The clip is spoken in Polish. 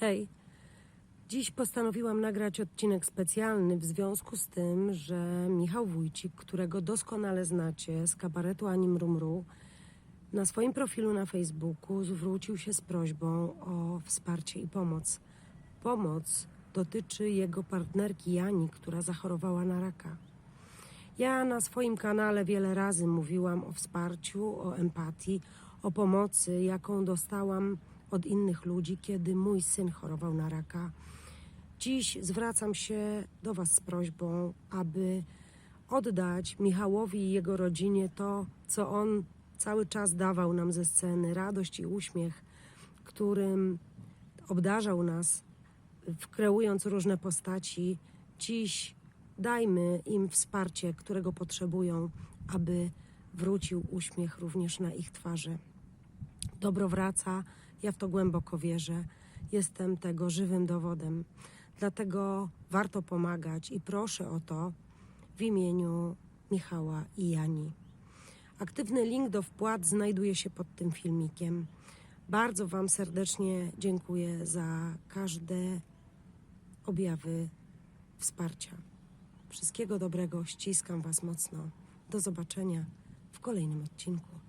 Hej, dziś postanowiłam nagrać odcinek specjalny w związku z tym, że Michał Wójcik, którego doskonale znacie z kabaretu Anim Rumru, na swoim profilu na Facebooku zwrócił się z prośbą o wsparcie i pomoc. Pomoc dotyczy jego partnerki Jani, która zachorowała na raka. Ja na swoim kanale wiele razy mówiłam o wsparciu, o empatii, o pomocy, jaką dostałam od innych ludzi, kiedy mój syn chorował na raka. Dziś zwracam się do Was z prośbą, aby oddać Michałowi i jego rodzinie to, co on cały czas dawał nam ze sceny radość i uśmiech, którym obdarzał nas, kreując różne postaci. Dziś dajmy im wsparcie, którego potrzebują, aby wrócił uśmiech również na ich twarze. Dobro wraca, ja w to głęboko wierzę. Jestem tego żywym dowodem. Dlatego warto pomagać i proszę o to w imieniu Michała i Jani. Aktywny link do wpłat znajduje się pod tym filmikiem. Bardzo Wam serdecznie dziękuję za każde objawy wsparcia. Wszystkiego dobrego, ściskam Was mocno. Do zobaczenia w kolejnym odcinku.